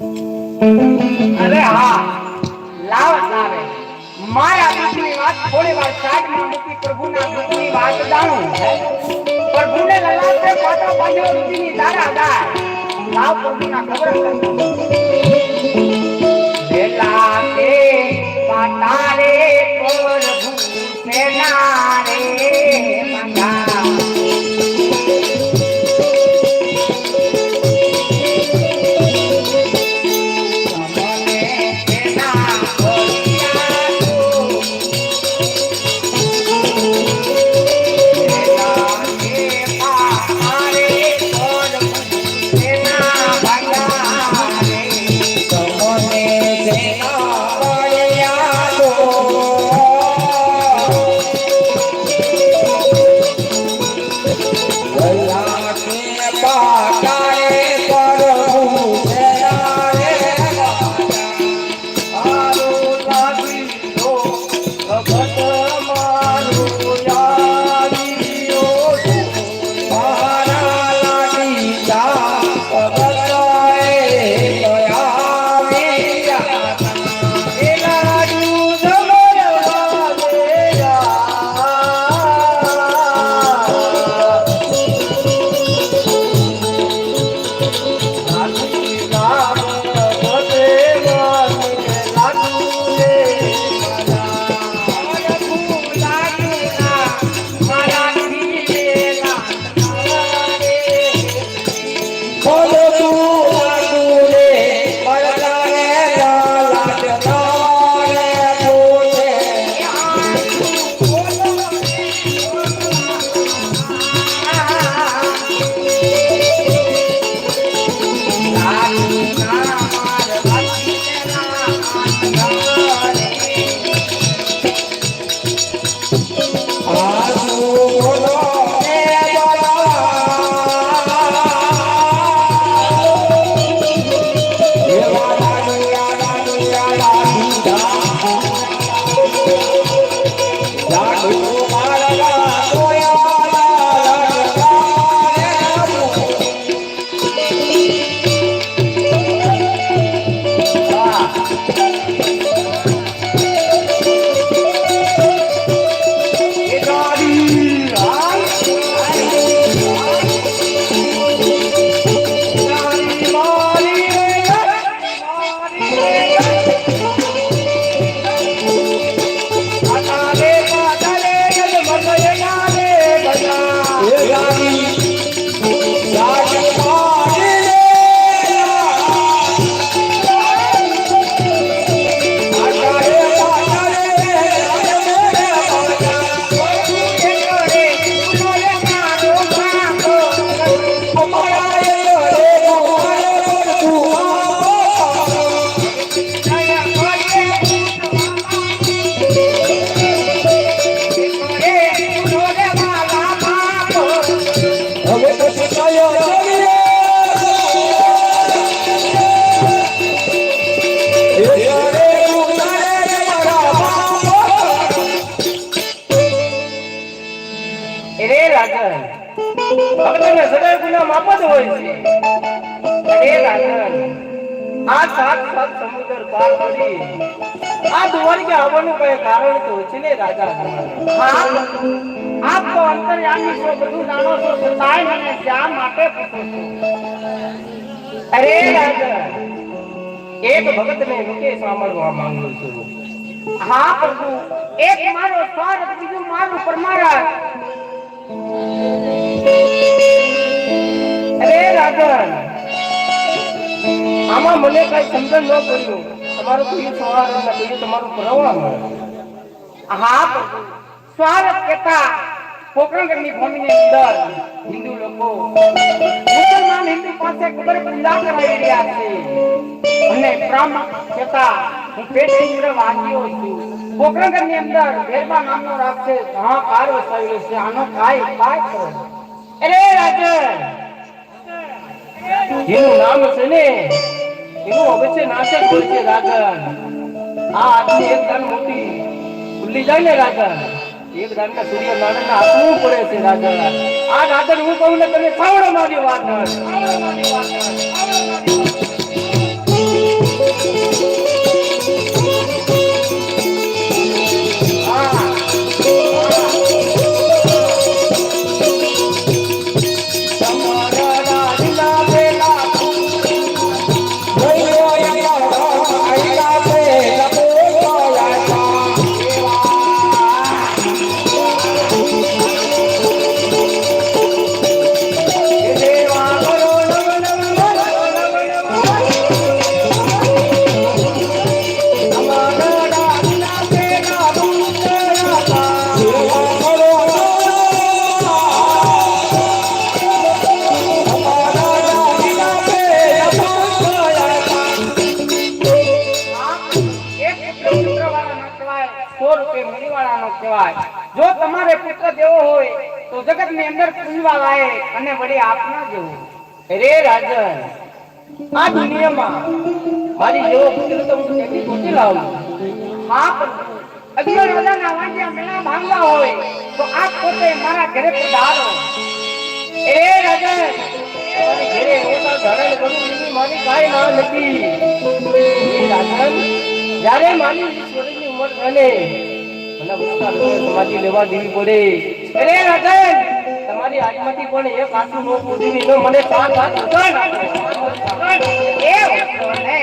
અરે હા લાવ લાવે મારા દુઃખની વાત થોડી વાર સાઈડમાં મૂકી પ્રભુના દુઃખની વાત જાણું. પ્રભુને લલાટે પાટો પાડ્યો રૂપીની દારા દા લાવ પ્રભુના ખબર વેલા કે પાટારે પ્રભુ સેના રે ભક્તને સદાય ગુના માપ જ હોય છે રાજન આ સાત સાત સમુદ્ર પાર કરી આ દ્વારકે આવવાનું કઈ કારણ તો છે ને રાજા આપ તો અંતર્યામી છો બધું જાણો છો છતાંય મને શા માટે પૂછો છો અરે રાજા એક ભક્તને મુકે સાંભળવા માંગુ છું હા, પ્રભુ. એક મારો સ્વાર્થ બીજું મારું પરમારા. અરે રાજન આમાં મને કઈ સમજણ ન પડ્યું. તમારું કયું સવાર કયું તમારું પ્રવાહ હા સ્વાગત કેતા પોકરણગઢની ભૂમિની અંદર હિન્દુ લોકો. મુસલમાન હિન્દુ પાસે કબર પૂજા કરાવી રહ્યા છે. અને બ્રાહ્મણ કેતા હું પેટ વાગ્યો છું. પોકરણગઢની અંદર વેરબા નામનો રાગ છે ઘણા પાર વસાવેલો છે. આનો કાય કાય કરો અરે રાજન એનું નામ છે ને એનું અવશ્ય નાશક હોય છે રાજન આ આદમી એક દાન મોટી ખુલ્લી જાય ને રાજન એક દાન ના સૂર્ય નારાયણ આપવું પડે છે રાજન આ રાજન હું કહું ને તમે સાવડો મારી વાત ન સાવડો મારી વાત. કહેવાય. જો તમારે પુત્ર દેવો હોય, તો જગતની અંદર પૂજવા લાયક અને વળી આપના જેવો. રે રાજન, આ દુનિયામાં મારી જેવો પુત્ર તો હું કેવી ગોતી લાવું? હા અગિયાર રાજાના વાંચ્યા મેળા માંગવા હોય, તો આ પોતે મારા ઘરે પધારો. એ રાજન ઘરે ઓટા ધારણ કરું મારી કાંઈ ના નથી એ રાજન, જ્યારે મારી ઈશ્વરની ઉંમર બને મને સમાધિ લેવા દેવી પડે અરે રાજન તમારી આજમાંથી પણ એક આટલું નો પૂછીને એનો મને પાંચ હાથ. એ વસ્ત્રોને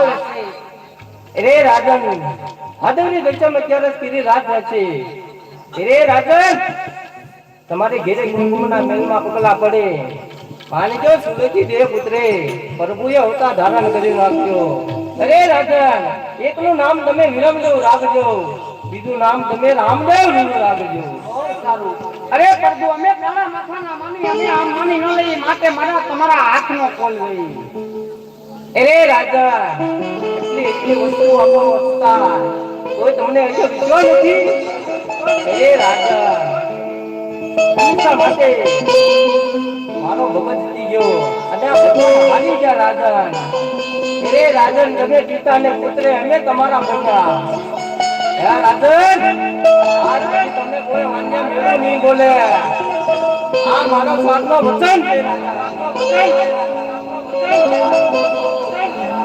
સાલ રાજન હાદવની દશમ અત્યારે સ્ત્રી રાત છે. રે રાજન, તમારે ઘેરે કુંકુમના મેલમાં પગલા પડે. માનજો સુરેથી દેહ પુત્રે પ્રભુએ અવતાર ધારણ કરી નાખ્યો અરે રાજન, એકનું નામ તમે વિરમદેવ રાખજો. બીજું નામ તમે રામદેવ રાખજો. અરે પ્રભુ, અમે પેલા માથાના માની, અમે આમ માની ન લઈએ માટે મારા, તમારા હાથનો કોલ લઈ અરે રાજા, એટલી એટલી વસ્તુ આપો વસતા. કોઈ તમને હજુ વિશ્વાસ નથી? અરે રાજા પૈસા માટે મારો ભગત થઈ ગયો. અને આ બધું હારી ગયા રાજન. અરે રાજન, તમે પિતા ને પુત્રે અમે તમારા મોટા. હે રાજન તમને કોઈ અન્ય મેળો નહીં બોલે. આ મારો સ્વાદનો વચન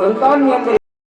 સંતાનની અંદર